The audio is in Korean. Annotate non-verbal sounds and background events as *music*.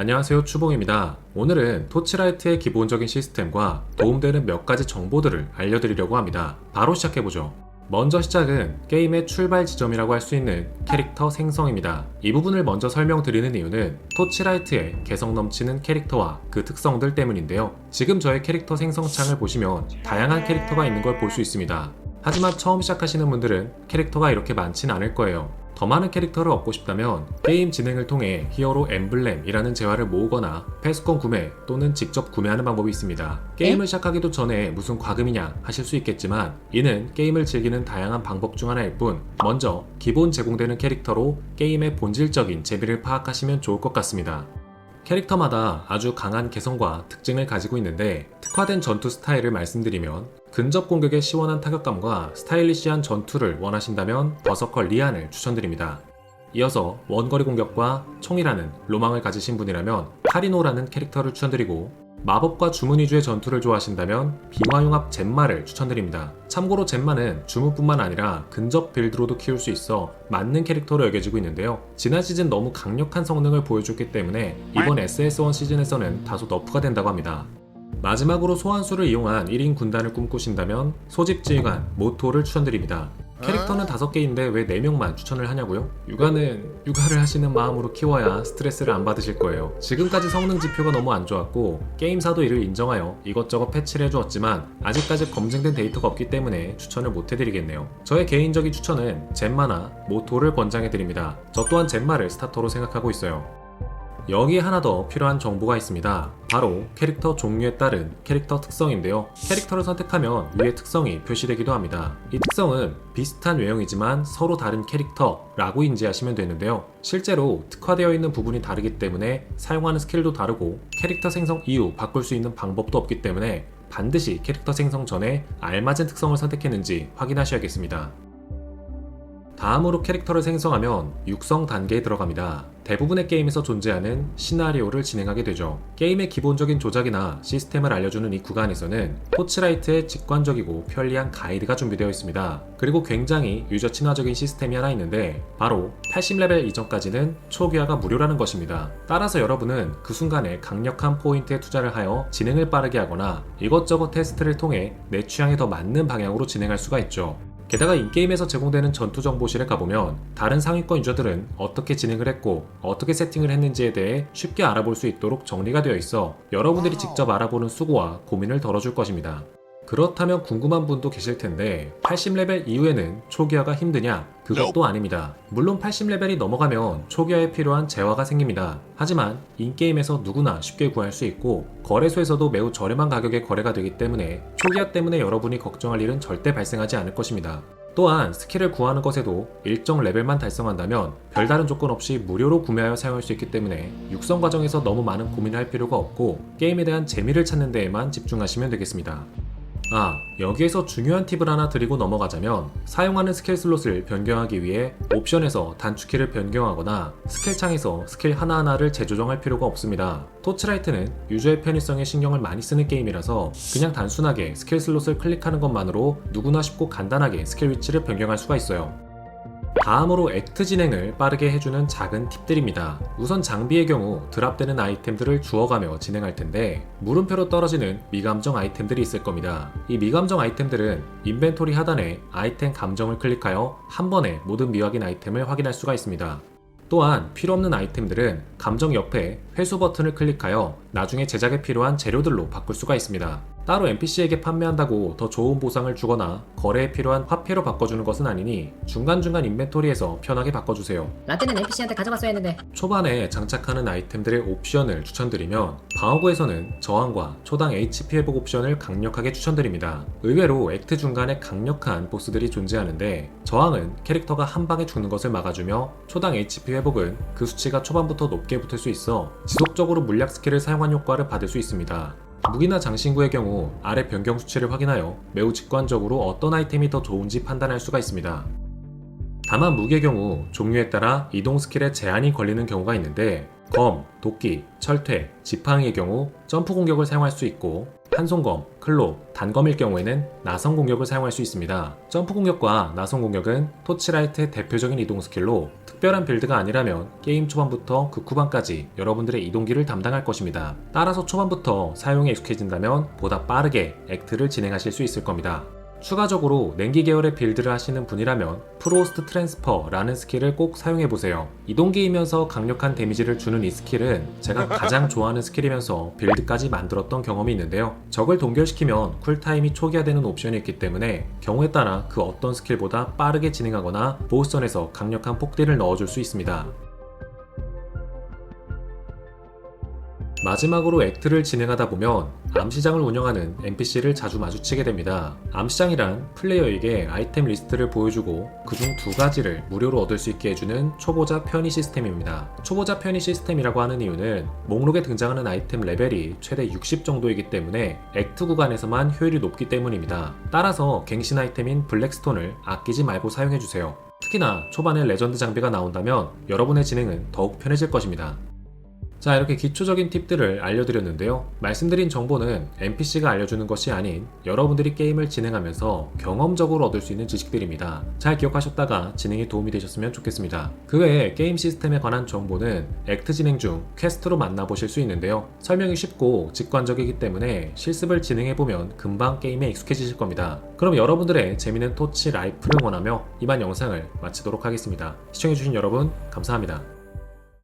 안녕하세요 추봉입니다. 오늘은 토치라이트의 기본적인 시스템과 도움되는 몇 가지 정보들을 알려드리려고 합니다. 바로 시작해보죠. 먼저 시작은 게임의 출발 지점이라고 할 수 있는 캐릭터 생성입니다. 이 부분을 먼저 설명드리는 이유는 토치라이트의 개성 넘치는 캐릭터와 그 특성들 때문인데요. 지금 저의 캐릭터 생성 창을 보시면 다양한 캐릭터가 있는 걸 볼 수 있습니다. 하지만 처음 시작하시는 분들은 캐릭터가 이렇게 많진 않을 거예요. 더 많은 캐릭터를 얻고 싶다면 게임 진행을 통해 히어로 엠블렘이라는 재화를 모으거나 패스권 구매 또는 직접 구매하는 방법이 있습니다. 게임을 시작하기도 전에 무슨 과금이냐 하실 수 있겠지만 이는 게임을 즐기는 다양한 방법 중 하나일 뿐 먼저 기본 제공되는 캐릭터로 게임의 본질적인 재미를 파악하시면 좋을 것 같습니다. 캐릭터마다 아주 강한 개성과 특징을 가지고 있는데 특화된 전투 스타일을 말씀드리면 근접 공격의 시원한 타격감과 스타일리시한 전투를 원하신다면 버서컬 리안을 추천드립니다. 이어서 원거리 공격과 총이라는 로망을 가지신 분이라면 카리노라는 캐릭터를 추천드리고 마법과 주문 위주의 전투를 좋아하신다면 빙화융합 젠마를 추천드립니다. 참고로 젠마는 주문뿐만 아니라 근접 빌드로도 키울 수 있어 맞는 캐릭터로 여겨지고 있는데요. 지난 시즌 너무 강력한 성능을 보여줬기 때문에 이번 SS1 시즌에서는 다소 너프가 된다고 합니다. 마지막으로 소환수를 이용한 1인 군단을 꿈꾸신다면 소집지휘관 모토를 추천드립니다. 캐릭터는 5개인데 왜 4명만 추천을 하냐고요? 육아는 육아를 하시는 마음으로 키워야 스트레스를 안 받으실 거예요. 지금까지 성능 지표가 너무 안 좋았고 게임사도 이를 인정하여 이것저것 패치를 해주었지만 아직까지 검증된 데이터가 없기 때문에 추천을 못 해드리겠네요. 저의 개인적인 추천은 젠마나 모토를 권장해드립니다. 저 또한 젠마를 스타터로 생각하고 있어요. 여기에 하나 더 필요한 정보가 있습니다. 바로 캐릭터 종류에 따른 캐릭터 특성인데요. 캐릭터를 선택하면 위에 특성이 표시되기도 합니다. 이 특성은 비슷한 외형이지만 서로 다른 캐릭터라고 인지하시면 되는데요. 실제로 특화되어 있는 부분이 다르기 때문에 사용하는 스킬도 다르고 캐릭터 생성 이후 바꿀 수 있는 방법도 없기 때문에 반드시 캐릭터 생성 전에 알맞은 특성을 선택했는지 확인하셔야겠습니다. 다음으로 캐릭터를 생성하면 육성 단계에 들어갑니다. 대부분의 게임에서 존재하는 시나리오를 진행하게 되죠. 게임의 기본적인 조작이나 시스템을 알려주는 이 구간에서는 포치라이트의 직관적이고 편리한 가이드가 준비되어 있습니다. 그리고 굉장히 유저 친화적인 시스템이 하나 있는데 바로 80레벨 이전까지는 초기화가 무료라는 것입니다. 따라서 여러분은 그 순간에 강력한 포인트에 투자를 하여 진행을 빠르게 하거나 이것저것 테스트를 통해 내 취향에 더 맞는 방향으로 진행할 수가 있죠. 게다가 인게임에서 제공되는 전투 정보실에 가보면 다른 상위권 유저들은 어떻게 진행을 했고 어떻게 세팅을 했는지에 대해 쉽게 알아볼 수 있도록 정리가 되어 있어 여러분들이 직접 알아보는 수고와 고민을 덜어줄 것입니다. 그렇다면 궁금한 분도 계실 텐데 80레벨 이후에는 초기화가 힘드냐? 그것도 아닙니다. 물론 80레벨이 넘어가면 초기화에 필요한 재화가 생깁니다. 하지만 인게임에서 누구나 쉽게 구할 수 있고 거래소에서도 매우 저렴한 가격에 거래가 되기 때문에 초기화 때문에 여러분이 걱정할 일은 절대 발생하지 않을 것입니다. 또한 스킬을 구하는 것에도 일정 레벨만 달성한다면 별다른 조건 없이 무료로 구매하여 사용할 수 있기 때문에 육성 과정에서 너무 많은 고민을 할 필요가 없고 게임에 대한 재미를 찾는 데에만 집중하시면 되겠습니다. 아, 여기에서 중요한 팁을 하나 드리고 넘어가자면 사용하는 스킬 슬롯을 변경하기 위해 옵션에서 단축키를 변경하거나 스킬 창에서 스킬 하나하나를 재조정할 필요가 없습니다. 토치라이트는 유저의 편의성에 신경을 많이 쓰는 게임이라서 그냥 단순하게 스킬 슬롯을 클릭하는 것만으로 누구나 쉽고 간단하게 스킬 위치를 변경할 수가 있어요. 다음으로 액트 진행을 빠르게 해주는 작은 팁들입니다. 우선 장비의 경우 드랍되는 아이템들을 주워가며 진행할 텐데 물음표로 떨어지는 미감정 아이템들이 있을 겁니다. 이 미감정 아이템들은 인벤토리 하단에 아이템 감정을 클릭하여 한 번에 모든 미확인 아이템을 확인할 수가 있습니다. 또한 필요 없는 아이템들은 감정 옆에 회수 버튼을 클릭하여 나중에 제작에 필요한 재료들로 바꿀 수가 있습니다. 따로 NPC에게 판매한다고 더 좋은 보상을 주거나 거래에 필요한 화폐로 바꿔주는 것은 아니니 중간중간 인벤토리에서 편하게 바꿔주세요. 라떼는 NPC한테 가져갔어야 했는데 초반에 장착하는 아이템들의 옵션을 추천드리면 방어구에서는 저항과 초당 HP 회복 옵션을 강력하게 추천드립니다. 의외로 액트 중간에 강력한 보스들이 존재하는데 저항은 캐릭터가 한 방에 죽는 것을 막아주며 초당 HP 회복은 그 수치가 초반부터 높게 붙을 수 있어 지속적으로 물약 스킬을 사용한 효과를 받을 수 있습니다. 무기나 장신구의 경우 아래 변경 수치를 확인하여 매우 직관적으로 어떤 아이템이 더 좋은지 판단할 수가 있습니다. 다만 무기의 경우 종류에 따라 이동 스킬에 제한이 걸리는 경우가 있는데 검, 도끼, 철퇴, 지팡이의 경우 점프 공격을 사용할 수 있고 한손검, 클로, 단검일 경우에는 나선 공격을 사용할 수 있습니다. 점프 공격과 나선 공격은 토치라이트의 대표적인 이동 스킬로 특별한 빌드가 아니라면 게임 초반부터 극 후반까지 여러분들의 이동기를 담당할 것입니다. 따라서 초반부터 사용에 익숙해진다면 보다 빠르게 액트를 진행하실 수 있을 겁니다. 추가적으로 냉기 계열의 빌드를 하시는 분이라면 프로스트 트랜스퍼라는 스킬을 꼭 사용해보세요. 이동기이면서 강력한 데미지를 주는 이 스킬은 제가 가장 *laughs* 좋아하는 스킬이면서 빌드까지 만들었던 경험이 있는데요. 적을 동결시키면 쿨타임이 초기화되는 옵션이 있기 때문에 경우에 따라 그 어떤 스킬보다 빠르게 진행하거나 보스전에서 강력한 폭딜을 넣어줄 수 있습니다. 마지막으로 액트를 진행하다 보면 암시장을 운영하는 NPC를 자주 마주치게 됩니다. 암시장이란 플레이어에게 아이템 리스트를 보여주고 그중 두 가지를 무료로 얻을 수 있게 해주는 초보자 편의 시스템입니다. 초보자 편의 시스템이라고 하는 이유는 목록에 등장하는 아이템 레벨이 최대 60 정도이기 때문에 액트 구간에서만 효율이 높기 때문입니다. 따라서 갱신 아이템인 블랙스톤을 아끼지 말고 사용해주세요. 특히나 초반에 레전드 장비가 나온다면 여러분의 진행은 더욱 편해질 것입니다. 자, 이렇게 기초적인 팁들을 알려드렸는데요. 말씀드린 정보는 NPC가 알려주는 것이 아닌 여러분들이 게임을 진행하면서 경험적으로 얻을 수 있는 지식들입니다. 잘 기억하셨다가 진행에 도움이 되셨으면 좋겠습니다. 그 외에 게임 시스템에 관한 정보는 액트 진행 중 퀘스트로 만나보실 수 있는데요. 설명이 쉽고 직관적이기 때문에 실습을 진행해보면 금방 게임에 익숙해지실 겁니다. 그럼 여러분들의 재미있는 토치 라이프를 원하며 이만 영상을 마치도록 하겠습니다. 시청해주신 여러분, 감사합니다.